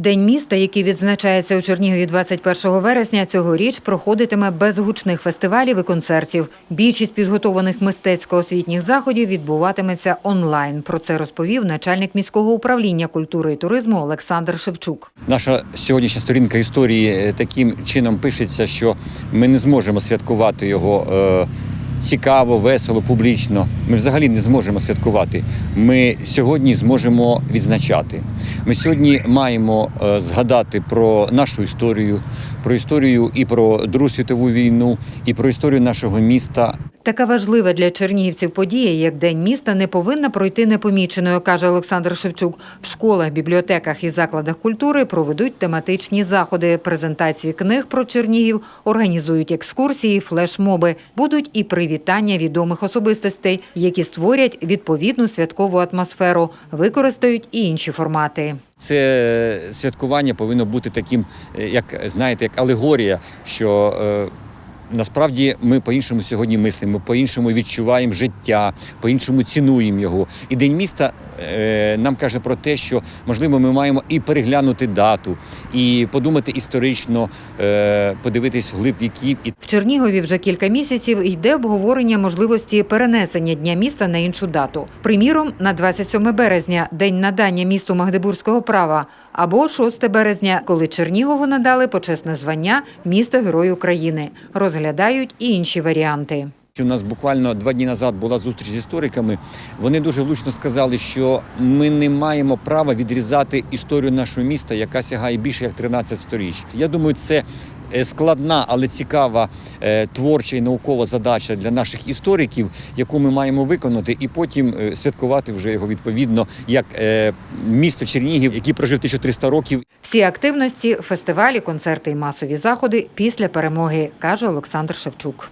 День міста, який відзначається у Чернігові 21 вересня, цьогоріч проходитиме без гучних фестивалів і концертів. Більшість підготованих мистецько-освітніх заходів відбуватиметься онлайн. Про це розповів начальник міського управління культури і туризму Олександр Шевчук. Наша сьогоднішня сторінка історії е, таким чином пишеться, що ми не зможемо святкувати його е, цікаво, весело, публічно. Ми взагалі не зможемо святкувати. Ми сьогодні зможемо відзначати. Ми сьогодні маємо е, згадати про нашу історію, про історію і про Другу світову війну, і про історію нашого міста. Така важлива для чернігівців подія, як День міста, не повинна пройти непоміченою, каже Олександр Шевчук. В школах, бібліотеках і закладах культури проведуть тематичні заходи, презентації книг про Чернігів, організують екскурсії, флешмоби. Будуть і привітання відомих особистостей, які створять відповідну святкову атмосферу, використають і інші формати. Це святкування повинно бути таким, е, як знаєте, як алегорія, що е, насправді ми по-іншому сьогодні мислимо, по-іншому відчуваємо життя, по-іншому цінуємо його. І День міста нам каже про те, що можливо ми маємо і переглянути дату, і подумати історично, е, подивитись вглиб віків. В Чернігові вже кілька місяців йде обговорення можливості перенесення Дня міста на іншу дату. Приміром, на 27 березня – день надання місту Магдебурзького права, або 6 березня, коли Чернігову надали почесне звання місто Герой України. Розглядають і інші варіанти. У нас буквально два дні назад була зустріч з істориками. Вони дуже влучно сказали, що ми не маємо права відрізати історію нашого міста, яка сягає більше як 13 сторіч. Я думаю, це е, складна, але цікава е, творча і наукова задача для наших істориків, яку ми маємо виконати, і потім е, святкувати вже його відповідно як місто Чернігів, який прожив 1300 років. Всі активності, фестивалі, концерти і масові заходи після перемоги, каже Олександр Шевчук.